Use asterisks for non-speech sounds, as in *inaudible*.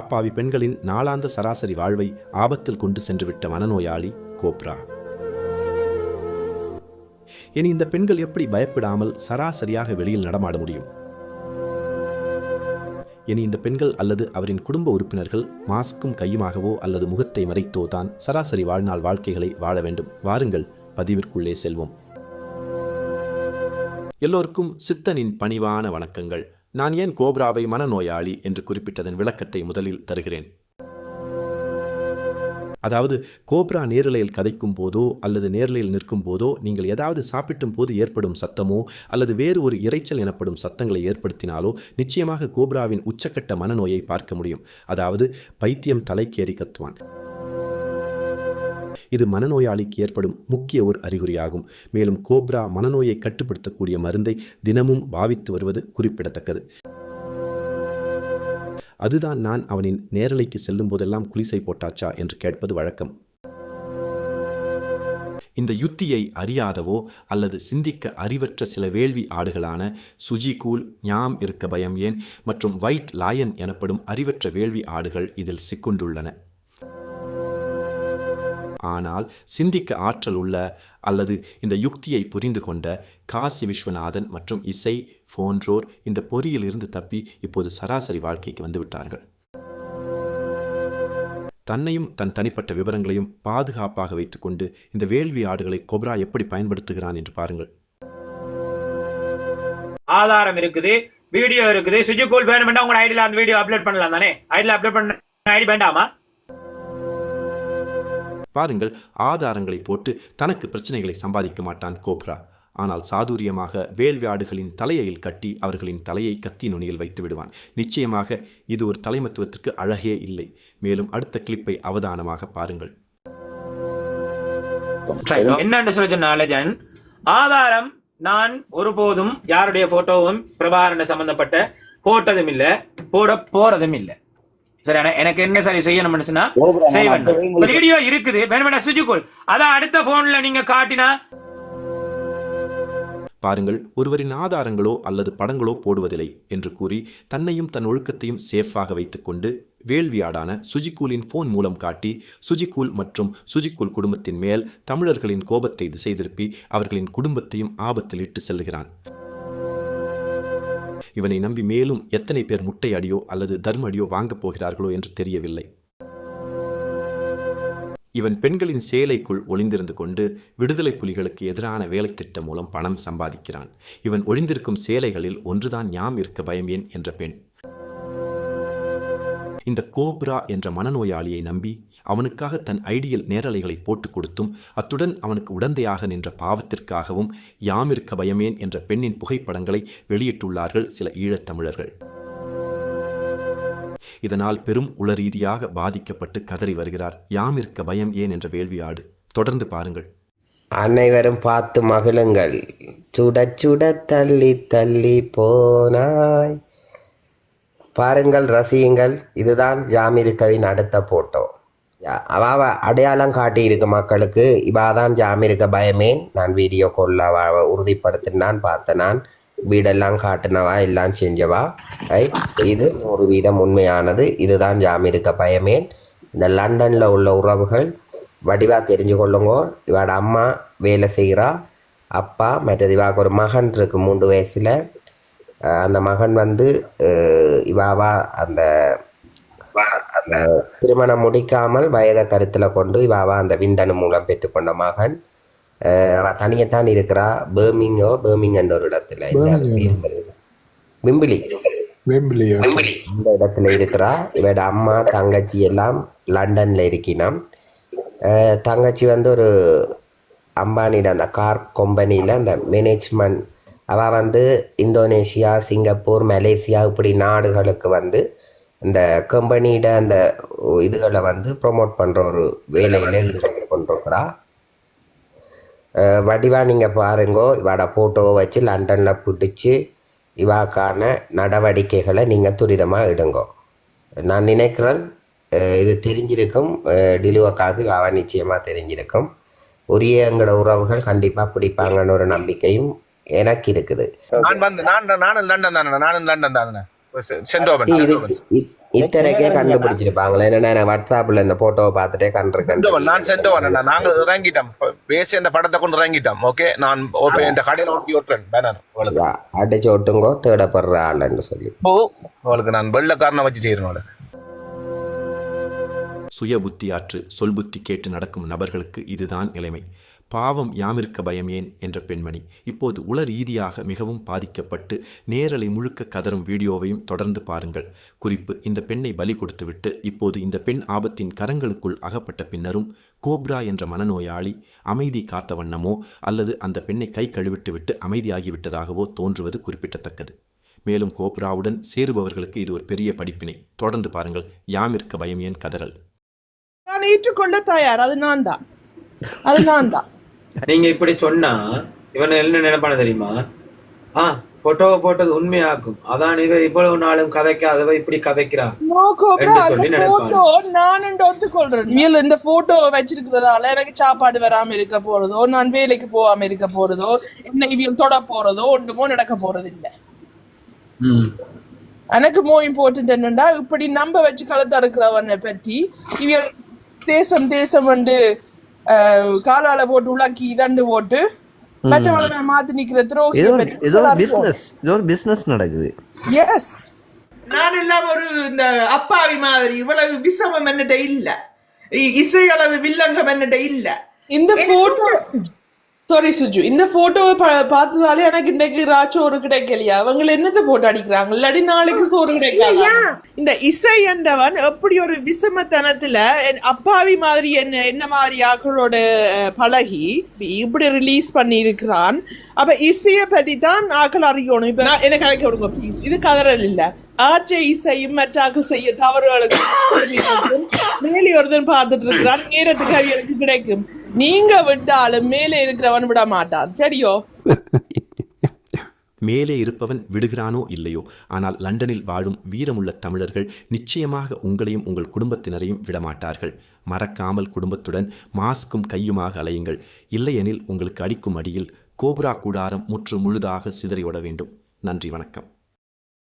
அப்பாவி பெண்களின் நாளாந்த சராசரி வாழ்வை ஆபத்தில் கொண்டு சென்றுவிட்ட மனநோயாளி கோப்ரா. இனி இந்த பெண்கள் எப்படி பயப்படாமல் சராசரியாக வெளியில் நடமாட முடியும்? இனி இந்த பெண்கள் அல்லது அவரின் குடும்ப உறுப்பினர்கள் மாஸ்க்கும் கையுமாகவோ அல்லது முகத்தை மறைத்தோ தான் சராசரி வாழ்நாள் வாழ்க்கைகளை வாழ வேண்டும். வாருங்கள் பதிவிற்குள்ளே செல்வோம். எல்லோருக்கும் சித்தனின் பணிவான வணக்கங்கள். நான் ஏன் கோப்ராவை மனநோயாளி என்று குறிப்பிட்டதன் விளக்கத்தை முதலில் தருகிறேன். அதாவது கோப்ரா நேரலையில் கதைக்கும் போதோ அல்லது நேரலையில் நிற்கும் போதோ நீங்கள் ஏதாவது சாப்பிட்டும் போது ஏற்படும் சத்தமோ அல்லது வேறு ஒரு இரைச்சல் எனப்படும் சத்தங்களை ஏற்படுத்தினாலோ நிச்சயமாக கோப்ராவின் உச்சக்கட்ட மனநோயை பார்க்க முடியும். அதாவது பைத்தியம் தலைக்கேறி கத்துவான். இது மனநோயாளிக்கு ஏற்படும் முக்கிய ஒரு அறிகுறியாகும். மேலும் கோப்ரா மனநோயை கட்டுப்படுத்தக்கூடிய மருந்தை தினமும் பாவித்து வருவது குறிப்பிடத்தக்கது. அதுதான் நான் அவனின் நேரலைக்கு செல்லும் போதெல்லாம் குளிசை போட்டாச்சா என்று கேட்பது வழக்கம். இந்த யுத்தியை அறியாதவோ அல்லது சிந்திக்க அறிவற்ற சில வேள்வி ஆடுகளான சுஜிகூல் ஞாம் இருக்க பயம் ஏன்? மற்றும் ஒயிட் லாயன் எனப்படும் அறிவற்ற வேள்வி ஆடுகள் இதில் சிக்குண்டுள்ளன. ஆனால் சிந்திக்க ஆற்றல் உள்ள அல்லது இந்த யுக்தியை புரிந்து கொண்ட காசி விஸ்வநாதன் மற்றும் இசை போன்றோர் இந்த பொறியிலிருந்து தப்பி இப்போது சராசரி வாழ்க்கைக்கு வந்துவிட்டார்கள். தன்னையும் தன் தனிப்பட்ட விவரங்களையும் பாதுகாப்பாக வைத்துக்கொண்டு இந்த வேள்வி ஆடுகளை கொப்ரா எப்படி பயன்படுத்துகிறான் என்று பாருங்கள். ஆதாரம் இருக்குது வீடியோ இருக்குது. சுஜிகூல் வேணும்னா உங்க ஐடியில அந்த வீடியோ அப்லோட் பண்ணலாம் தானே? ஐடியில அப்லோட் பண்ண ஐடி வேண்டாமா? பாருங்கள் ஆதாரங்களை போட்டு தனக்கு பிரச்சனைகளை சம்பாதிக்க மாட்டான் கோப்ரா. ஆனால் சாதுரியமாக வேல்வியாடுகளின் தலையையில் கட்டி அவர்களின் தலையை கத்தி நுனியில் வைத்து விடுவான். நிச்சயமாக இது ஒரு தலைமத்துவத்திற்கு அழகே இல்லை. மேலும் அடுத்த கிளிப்பை அவதானமாக பாருங்கள். என்னன்னு சொல்லி ஆதாரம் நான் ஒருபோதும் யாருடைய போட்டோவும் பிரபாகரன் சம்பந்தப்பட்ட போட்டதும் இல்ல போட போறதும் இல்ல. சரியான எனக்கு என்ன சரி செய்யணும்னு சொன்னா செய்வேன் வீடியோ இருக்குது. வேணுமெண்டா சுஜிகூல். அதான் அடுத்த போன்ல நீங்க காட்டினா? பாருங்கள் ஒருவரின் ஆதாரங்களோ அல்லது படங்களோ போடுவதில்லை என்று கூறி தன்னையும் தன் ஒழுக்கத்தையும் சேஃபாக வைத்துக்கொண்டு வேள்வியாடான சுஜிகூலின் போன் மூலம் காட்டி சுஜிகூல் மற்றும் சுஜிகூல் குடும்பத்தின் மேல் தமிழர்களின் கோபத்தை திசை திருப்பி அவர்களின் குடும்பத்தையும் ஆபத்தில் இட்டு செல்லுகிறான் இவனை நம்பி மேலும் எத்தனை பேர் முட்டை அடியோ அல்லது தர்ம அடியோ வாங்கப் போகிறார்களோ என்று தெரியவில்லை. இவன் பெண்களின் சேலைக்குள் ஒளிந்திருந்து கொண்டு விடுதலை புலிகளுக்கு எதிரான வேலை திட்டம் மூலம் பணம் சம்பாதிக்கிறான். இவன் ஒளிந்திருக்கும் சேலைகளில் ஒன்றுதான் ஞாம் இருக்க பயம் ஏன்? என்ற பெண். இந்த கோப்ரா என்ற மனநோயாளியை நம்பி அவனுக்காக தன் ஐடியல் நேரலைகளை போட்டுக் கொடுத்தும் அத்துடன் அவனுக்கு உடந்தையாக நின்ற பாவத்திற்காகவும் யாமிருக்க பயமேன் என்ற பெண்ணின் புகைப்படங்களை வெளியிட்டுள்ளார்கள் சில ஈழத்தமிழர்கள் இதனால் பெரும் உளரீதியாக பாதிக்கப்பட்டு கதறி வருகிறார் யாமிருக்க பயம் ஏன் என்ற வேள்வியாடு. தொடர்ந்து பாருங்கள். அனைவரும் பார்த்து மகிழுங்கள். சுட சுட தள்ளி தள்ளி போனாய். பாருங்கள் ரசியுங்கள். இதுதான் ஜாமிருக்கவின் அடுத்த போட்டோ. அவாவ அடையாளம் காட்டியிருக்கு மக்களுக்கு. இவா தான் ஜாமிருக்க பயமே நான் வீடியோ காலில் அவ உறுதிப்படுத்தினான் பார்த்த நான் வீடெல்லாம் காட்டினவா எல்லாம் செஞ்சவா? இது ஒரு வீதம் உண்மையானது. இதுதான் ஜாமிருக்க பயமே இந்த லண்டனில் உள்ள உறவுகள் வடிவாக தெரிஞ்சு கொள்ளுங்கோ. இவாட அம்மா வேலை செய்கிறா அப்பா மற்றது இவாக்கு ஒரு மகன் இருக்கு மூன்று வயசில். அந்த மகன் வந்து இவாவா அந்த அந்த திருமணம் முடிக்காமல் வயதை கருத்தில் கொண்டு இவாவா அந்த விந்தணு மூலம் பெற்றுக்கொண்ட மகன். அவ தனியத்தான் இருக்கிறா. பேர்மிங்கோ பேர்மிங்கன்ற ஒரு இடத்துல? விம்பிளி அந்த இடத்துல இருக்கிறா. இவட அம்மா தங்கச்சி எல்லாம் லண்டன்ல இருக்கினாம். தங்கச்சி வந்து ஒரு அம்பானியோட அந்த கார் கம்பெனியில் அந்த மேனேஜ்மெண்ட் அவள் வந்து இந்தோனேஷியா சிங்கப்பூர் மலேசியா இப்படி நாடுகளுக்கு வந்து இந்த கம்பெனியோட அந்த இதுகளை வந்து ப்ரொமோட் பண்ணுற ஒரு வேலையில் ஈடுபட்டு கொண்டிருக்கிறா. வடிவா நீங்கள் பாருங்கோ இவாட ஃபோட்டோவை வச்சு லண்டனில் பிடிச்சி இவாக்கான நடவடிக்கைகளை நீங்கள் துரிதமாக எடுங்கோ. நான் நினைக்கிறேன் இது தெரிஞ்சிருக்கும் டிலுவக்காக இவாவா நிச்சயமாக தெரிஞ்சிருக்கும். உரிய எங்களோட உறவுகள் கண்டிப்பாக பிடிப்பாங்கன்னு ஒரு நம்பிக்கையும் எனக்கு இருக்குது நான் வந்து நான் நானும் லண்டன் தானே நானும் லண்டன் தானே இத்தனைக்கே கண்டுபிடிச்சிருப்பாங்களே என்னன்னா நான் வாட்ஸ்அப்ல இந்த போட்டோவை பார்த்துட்டே கண்டு சென்றவன், நான் சென்றவன் அண்ணா. நாங்கள் இறங்கிட்டோம். பேசி அந்த படத்தை கொண்டு இறங்கிட்டோம் ஓகே நான் இந்த கடையில் ஓட்டி ஓட்டுறேன் பேனர் அடிச்சு ஒட்டுங்கோ தேடப்படுற ஆளுன்னு சொல்லி. ஓ அவளுக்கு நான் வெள்ளக்காரனை வச்சு செய்யறேன் அவளுக்கு சுய புத்தியாற்று சொல் புத்தி கேட்டு நடக்கும் நபர்களுக்கு இதுதான் நிலைமை. பாவம் யாமிருக்க பயம் ஏன்? என்ற பெண்மணி. இப்போது உள ரீதியாக மிகவும் பாதிக்கப்பட்டு நேரலை முழுக்க கதறும் வீடியோவையும் தொடர்ந்து பாருங்கள். குறிப்பு இந்த பெண்ணை பலி கொடுத்துவிட்டு இப்போது இந்த பெண் ஆபத்தின் கரங்களுக்குள் அகப்பட்ட பின்னரும் கோப்ரா என்ற மனநோயாளி அமைதி காத்த வண்ணமோ அல்லது அந்த பெண்ணை கை கழுவிட்டு விட்டு அமைதியாகிவிட்டதாகவோ தோன்றுவது குறிப்பிடத்தக்கது. மேலும் கோப்ராவுடன் சேருபவர்களுக்கு இது ஒரு பெரிய படிப்பினை. தொடர்ந்து பாருங்கள். யாமிருக்க பயம் ஏன் கதறல்? நான் ஏற்றுக்கொள்ள தயார். அது நான் தான். அது நான் தான். நீங்க இப்படி சொன்னா இவன் என்ன நினைப்பான தெரியுமா? ஆ போட்டோவை போட்டது உண்மையாக்கும். அதான் இவ இவ்வளவு நாளும் கதைக்காதவ இப்படி கதைக்கிறா சொல்லி நான் என்று ஒத்துக்கொள்றேன். இவள் இந்த போட்டோ வச்சிருக்கிறதால எனக்கு சாப்பாடு வராம இருக்க போறதோ நான் வேலைக்கு போகாம இருக்க போறதோ என்ன இவியல் தொட போறதோ ஒன்றுமோ நடக்க போறது இல்ல ம். எனக்கு மோ இம்பார்ட்டன்ட் என்னன்னா இப்படி நம்ப வச்சு கழுத்த இருக்கிறவனை பற்றி இவியல் தேசம் தேசம் வந்து காலால போட்டு உலாக்கி இதண்டு போட்டு மற்றவங்களை மாத்தி நிக்கிற துரோகி ஏதோ பிசினஸ் ஏதோ ஒரு பிசினஸ் நடக்குது. எஸ் நான் எல்லாம் ஒரு இந்த அப்பாவி மாதிரி இவ்வளவு விஷமம் என்னட்ட இல்ல. இ- இசை அளவு வில்லங்கம் என்னட்ட இல்ல. இந்த போட்டோ சாரி சுஜு இந்த போட்டோவை பார்த்ததாலே எனக்கு இன்னைக்கு ராச்சோறு கிடைக்கலையா அவங்க என்னத்தை போட்டு அடிக்கிறாங்க? இல்லாட்டி நாளைக்கு சோறு கிடைக்காது இந்த இசை என்றவன் எப்படி ஒரு விஷமத்தனத்துல என் அப்பாவி மாதிரி என்ன என்ன மாதிரி ஆக்களோட பழகி இப்படி ரிலீஸ் பண்ணி இருக்கிறான் அப்ப இசைய பத்தி தான் ஆக்கள் அறியணும். இப்ப நான் எனக்கு அழைக்க விடுங்க ப்ளீஸ் இது கதறல் இல்ல. ஆற்ற இசையும் மற்ற ஆக்கள் செய்ய தவறுகளுக்கு *coughs* மேலே ஒருத்தன் பார்த்துட்டு இருக்கிறான். நேரத்துக்கு அவியலுக்கு கிடைக்கும். நீங்க விட்டாலும் மேலே இருக்கிறவன் விட மாட்டான் சரியோ? *laughs* மேலே இருப்பவன் விடுகிறானோ இல்லையோ? ஆனால் லண்டனில் வாழும் வீரமுள்ள தமிழர்கள் நிச்சயமாக உங்களையும் உங்கள் குடும்பத்தினரையும் விடமாட்டார்கள். மறக்காமல் குடும்பத்துடன் மாஸ்கும் கையுமாக அலையுங்கள். இல்லையெனில் உங்களுக்கு அடிக்கும் அடியில் கோபுரா கூடாரம் முற்று முழுதாக சிதறிவிட வேண்டும். நன்றி வணக்கம்.